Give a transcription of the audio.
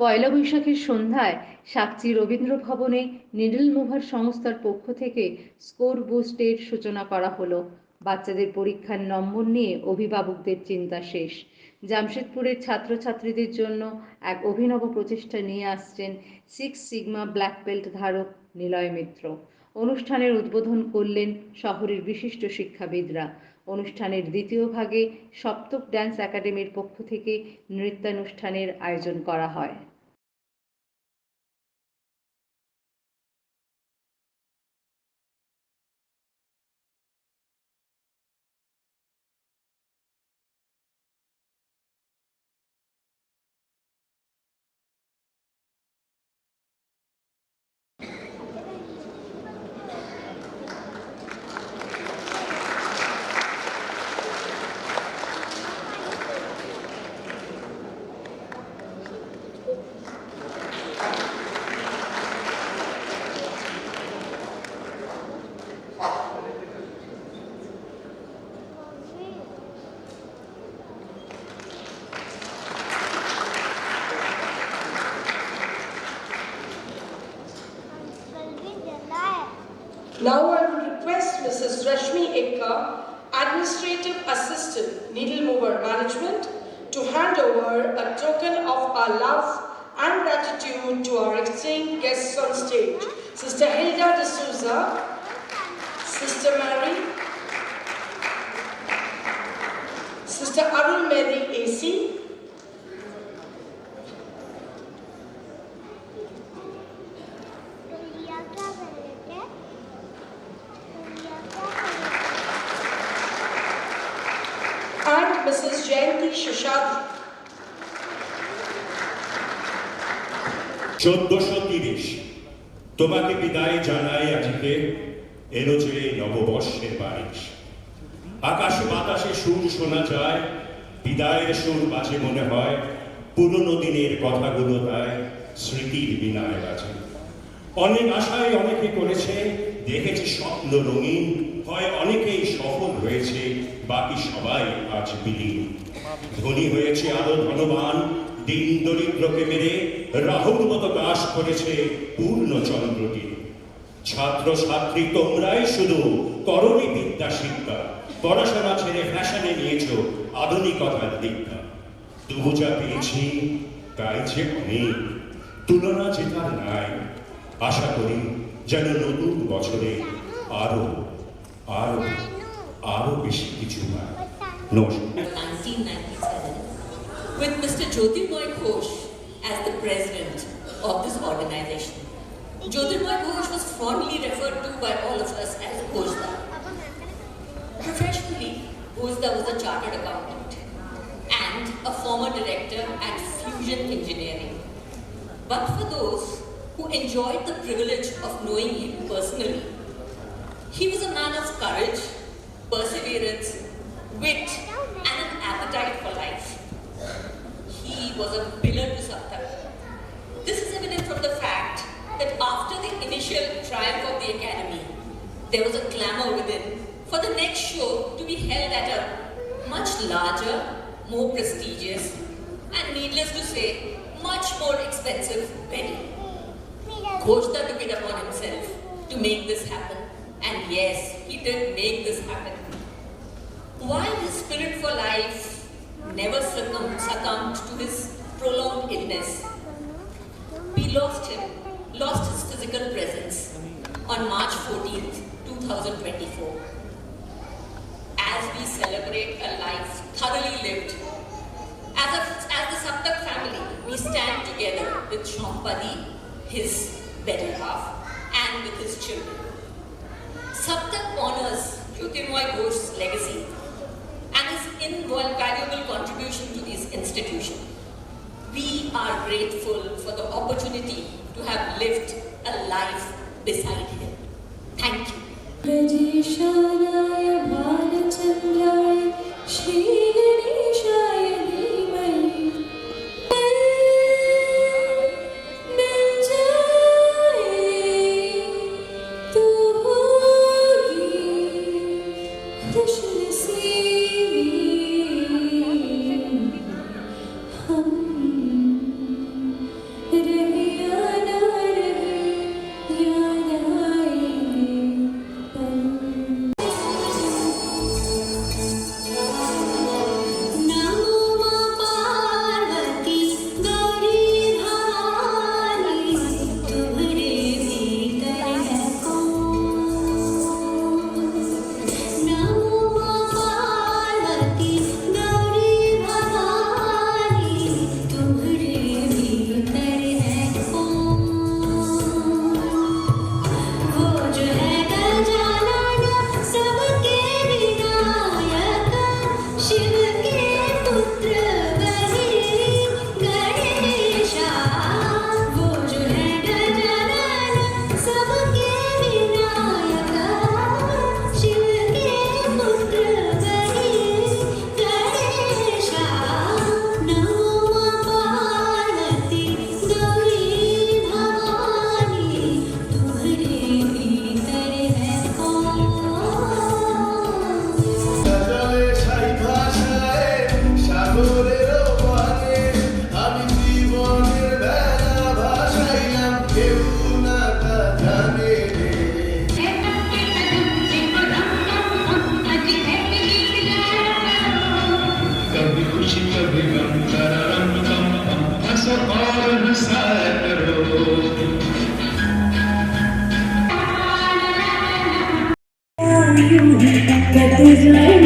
পয়লা বৈশাখের সন্ধ্যায় সাকচি রবীন্দ্র ভবনে নিডল মুভার সংস্থার পক্ষ থেকে স্কোর বুস্টের সূচনা করা হলো। বাচ্চাদের পরীক্ষার নম্বর নিয়ে অভিভাবকদের চিন্তা শেষ। জামশেদপুরের ছাত্রছাত্রীদের জন্য এক অভিনব প্রচেষ্টা নিয়ে আসছেন সিক্স সিগমা ব্ল্যাক বেল্ট ধারক নিলয় মিত্র। অনুষ্ঠানের উদ্বোধন করলেন শহরের বিশিষ্ট শিক্ষাবিদরা। অনুষ্ঠানের দ্বিতীয় ভাগে সপ্তক ড্যান্স একাডেমির পক্ষ থেকে নৃত্যানুষ্ঠানের আয়োজন করা হয়। Now I will request Mrs. Rashmi Ekka, Administrative Assistant, Needle Mover Management, to hand over a token of our love and gratitude to our esteemed guests on stage. Sister Hilda de Souza, Sister Mary, Sister Arun Mary AC, চোদ্দশো তিরিশ। তোমাকে বিদায় জানাই আজকে। এলো যে নববর্ষের বারিশ। আকাশে বাতাসে সুর শোনা যায়, বিদায়ের সুর বাজে মনে হয়, পুরনো দিনের কথাগুলো তাই স্মৃতির বিনায় বাজে। অনেক আশায় অনেকে করেছে, দেখেছে স্বপ্ন রঙিন, হয় অনেকেই সফল হয়েছে, বাকি সবাই আজ বিলীন। ধনী হয়েছে আরও ধনবান দিন দরিদ্রকে মেরে রাহুর মতো কাশ করেছে পূর্ণ চন্দ্রটি ছাত্র ছাত্রী তোমরাই শুধু করণী বিদ্যা শিক্ষা, পড়াশোনা ছেড়ে ফ্যাশনে নিয়েছ আধুনিকতার দীক্ষা। তবু যা পেয়েছি, তাই যে অনেক, তুলনা যে তার নাই। আশা করি যেন নতুন বছরে আরও আরও আরও বেশি কিছু হয়। নমস্কার। 1997 with Mr. Jyotirmoy Ghosh as the president of this organization. Jyotirmoy Ghosh was fondly referred to by all of us as Ghoshda. Professionally, Ghoshda was a chartered accountant and a former director at Fusion Engineering. But for those who enjoyed the privilege of knowing him personally, he was a man of courage, perseverance, wit, and an appetite for life. Was a pillar to Saptak. This is evident from the fact that after the initial triumph of the Academy, there was a clamor within for the next show to be held at a much larger, more prestigious, and needless to say, much more expensive venue. Ghoshta took it upon himself to make this happen. And yes, he did make this happen. While his spirit for life never succumbed, succumbed to his 2024. As we celebrate a life thoroughly lived, as, a, as the Saptak family, we stand together with Shampadi, his better half, and with his children. Saptak honors Jyotirmoy Ghosh's legacy and his invaluable contribution to this institution. We are grateful for the opportunity to have lived a life beside him. Thank you. प्रजेशानाय भालचन्द्राय श्रीगणेशाय Thank you.